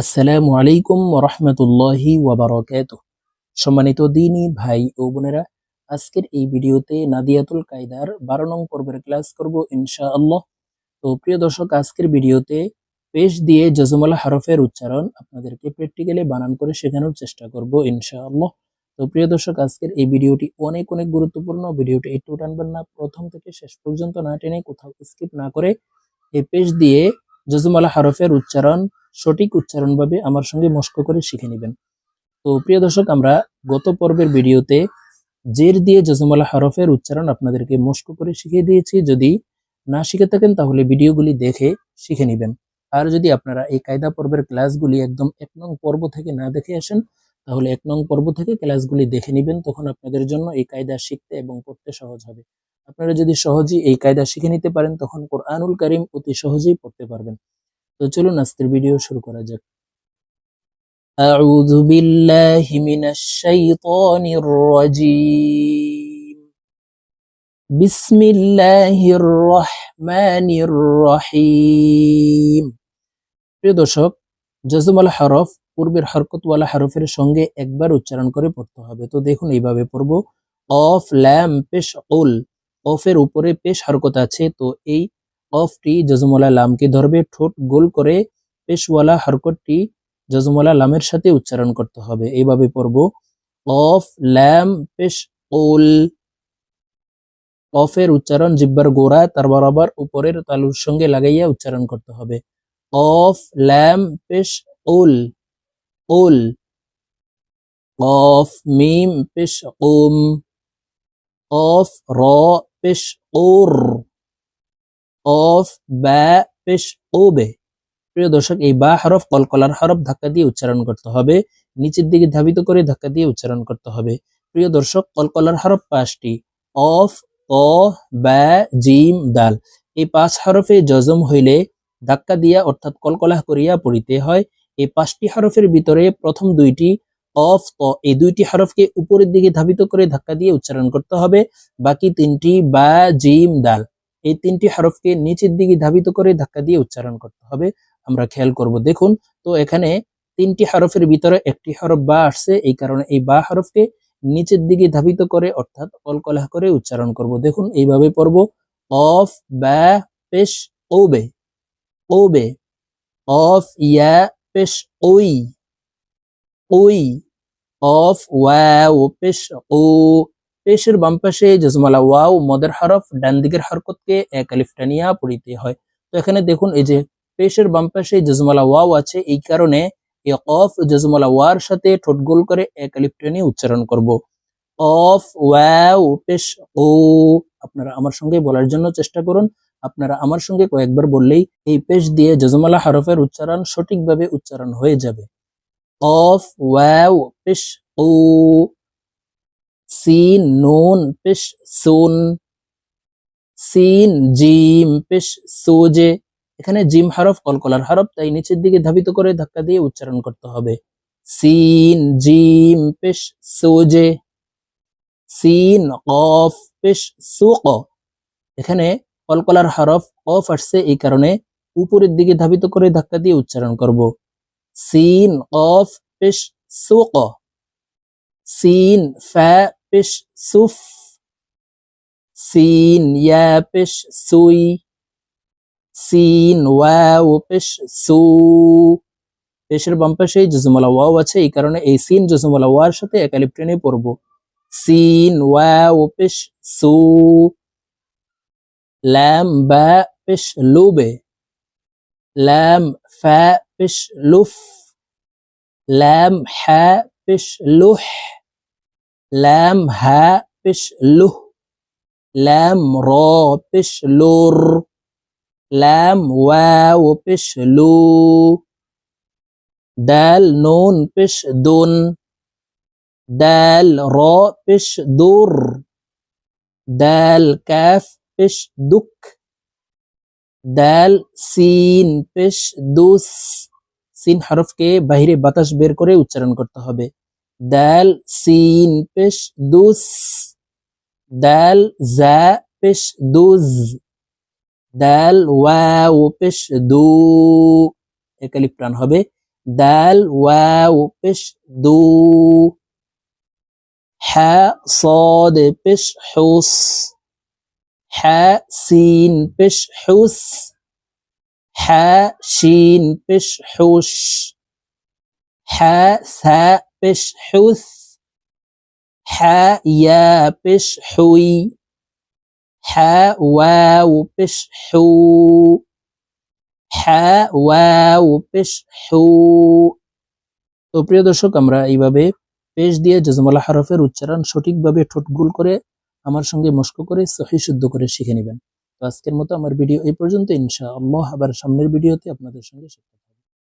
আসসালামু আলাইকুম রহমতুল্লাহি ওয়াবারকাত সম্মানিত দিনী ভাই ও বোনেরা, আজকের এই ভিডিওতে নাদিয়াতুল কায়দার বারো নং পর্বের ক্লাস করব ইনশাআল্লাহ। তো প্রিয় দর্শক, আজকের ভিডিওতে পেশ দিয়ে জজমালা হরফের উচ্চারণ আপনাদেরকে প্র্যাকটিক্যালি বানান করে শেখানোর চেষ্টা করব ইনশাআল্লাহ। তো প্রিয় দর্শক, আজকের এই ভিডিওটি অনেক অনেক গুরুত্বপূর্ণ। ভিডিওটি একটু টানবেন না, প্রথম থেকে শেষ পর্যন্ত না টেনে কোথাও স্কিপ না করে এই পেশ দিয়ে জজমালা হরফের উচ্চারণ সঠিক উচ্চারণভাবে আমার সঙ্গে মস্ক করে শিখে নেবেন। তো প্রিয় দর্শক, আমরা গত পর্বের ভিডিওতে জের দিয়ে জজমালা হরফের উচ্চারণ আপনাদেরকে মস্ক করে শিখিয়ে দিয়েছি। যদি না শিখে থাকেন, তাহলে ভিডিওগুলি দেখে শিখে নেবেন। আর যদি আপনারা এই কায়দা পর্বের ক্লাসগুলি একদম এক নং পর্ব থেকে না দেখে আসেন, তাহলে এক নং পর্ব থেকে ক্লাসগুলি দেখে নেবেন। তখন আপনাদের জন্য এই কায়দা শিখতে এবং পড়তে সহজ হবে। আপনারা যদি সহজেই এই কায়দা শিখে নিতে পারেন, তখন কোরআনুল কারিম অতি সহজেই পড়তে পারবেন। তো চলুন আজকের ভিডিও শুরু করা যাক أعوذ بالله من الشيطان الرجيم بسم الله الرحمن الرحيم প্রিয় দর্শক জজমাল হরফ পূর্বের হরকতওয়ালা হরফের সঙ্গে একবার উচ্চারণ করে পড়তে হবে তো দেখুন এইভাবে পড়ব অফ ল্যাম পেশ ওল অফের উপরে পেশ হরকত আছে তো এই অফটি জজমলা লামকে ধরবে, ঠোঁট গোল করে পেশওয়ালা হরকতটি জজমলা লামের সাথে উচ্চারণ করতে হবে। এইভাবে পড়ব। অফ ল্যাম পেশ, ওল। অফের উচ্চারণ জিব্বার গোড়া, তার বরাবর উপরের তালুর সঙ্গে লাগাইয়া উচ্চারণ করতে হবে। অফ ল্যাম পেশ, ওল। ওল। অফ, মিম, পেশ, ওম। অফ, র, পেশ, ওর। অফ, বা, পেশ, ও, বে। প্রিয় দর্শক, এই বা হরফ কলকলার হরফ ধাক্কা দিয়ে উচ্চারণ করতে হবে। নিচের দিকে ধাবিত করে ধাক্কা দিয়ে উচ্চারণ করতে হবে। প্রিয় দর্শক, কলকলার হরফ পাঁচটি। অফ অ বা, জিম, দাল। এই পাঁচ হরফে জজম হইলে ধাক্কা দিয়া, অর্থাৎ কলকলাহ করিয়া পড়িতে হয়। এই পাঁচটি হরফের ভিতরে প্রথম দুইটি অফ ত এই দুইটি হরফকে উপরের দিকে ধাবিত করে ধাক্কা দিয়ে উচ্চারণ করতে হবে। বাকি তিনটি বা, জিম, দাল। এই তিনটি হরফকে নিচের দিকে ধাবিত করে ধাক্কা দিয়ে উচ্চারণ করতে হবে। আমরা খেয়াল করব, দেখুন, তো এখানে তিনটি হরফের ভিতরে একটি হরফ বা আসছে, এই কারণে এই বা হরফকে নিচের দিকে ধাবিত করে, অর্থাৎ কলকলাহ করে উচ্চারণ করব। দেখুন, এইভাবে পড়ব অফ বা পেশ, ওবে। ওবে অফ ইয়া, পেশ, ওই। ওই অফ ওয়া, ও, পেশ, ও পেশের বাম পাশে জজমালা ওয়াও, মদের হরফ, ডান দিকের হরকতকে এক আলিফ টানিয়া পড়িতে হয়। তো এখানে দেখুন, এই যে পেশের বাম পাশে জজমালা ওয়াও আছে, এই কারণে এই অফ জজমালা ওয়ার সাথে ঠোঁট গোল করে এক আলিফ টানিয়ে উচ্চারণ করব। অফ ওয়াও, পেশ, ও। আপনারা আমার সঙ্গে বলার জন্য চেষ্টা করুন। আপনারা আমার সঙ্গে কয়েকবার বললেই এই পেশ দিয়ে জজমালা হরফের উচ্চারণ সঠিকভাবে উচ্চারণ হয়ে যাবে। অফ ওয়াও, পেশ, ও। সিন নুন পেশ সুন সিন জিম পেশ সোজে এখানে জিম হরফ, কলকলার হরফ, তাই নিচের দিকে ধাবিত করে ধাক্কা দিয়ে উচ্চারণ করতে হবে। সিন জিম পেশ সোজে সিন কফ পেশ সুক এখানে কলকলার হরফ কফ আসছে এই কারণে উপরের দিকে ধাবিত করে ধাক্কা দিয়ে উচ্চারণ করব। সিন কফ পেশ সুক সিন ফা পেশ সুফ, সিন ইয়া পেশ সুই, সিন ওয়াও পেশ সু। পেশের বাম পাশে জজমালা ওয়াও আছে, এই কারণে এই সিন জজমালা ওয়ার সাথে একালিপ টেনে পড়ব। সিন ওয়াও পেশ সু, ল্যাম বা পেশ লুবে, ল্যাম ফা পেশ লুফ, ল্যাম হা পেশ লুহ। ল্যাম হা পেশ লুহ ল্যাম র পেশ লুর ল্যাম ওয়াও পেশ লু দাল নুন পেশ দুন দাল র পেশ দুর দাল কাফ পেশ দুক দাল সিন পেশ দুস সিন হরফকে বাহিরে বাতাস বের করে উচ্চারণ করতে হবে দাল সিন পেশ দুস দাল জা পেশ দুজ দাল ওয়াও পেশ দু একালিপ প্রাণ হবে দাল ওয়াও পেশ দু হা صاد পেশ হুস হা সিন পেশ হুস হা শিন পেশ হুস হা সা পেশ হুস হা ইয়া পেশ হুই হা ওয়াও পেশ হু হা ওয়াও পেশ হু। তো প্রিয় দর্শক, আমরা এইভাবে পেশ দিয়ে জজমালা হরফের উচ্চারণ সঠিকভাবে ঠোঁট গুল করে আমার সঙ্গে মস্ক করে সহি শুদ্ধ করে শিখে নেবেন। তো আজকের মতো আমার ভিডিও এই পর্যন্ত। ইনশাআল্লাহ আবার সামনের ভিডিওতে আপনাদের সঙ্গে হবে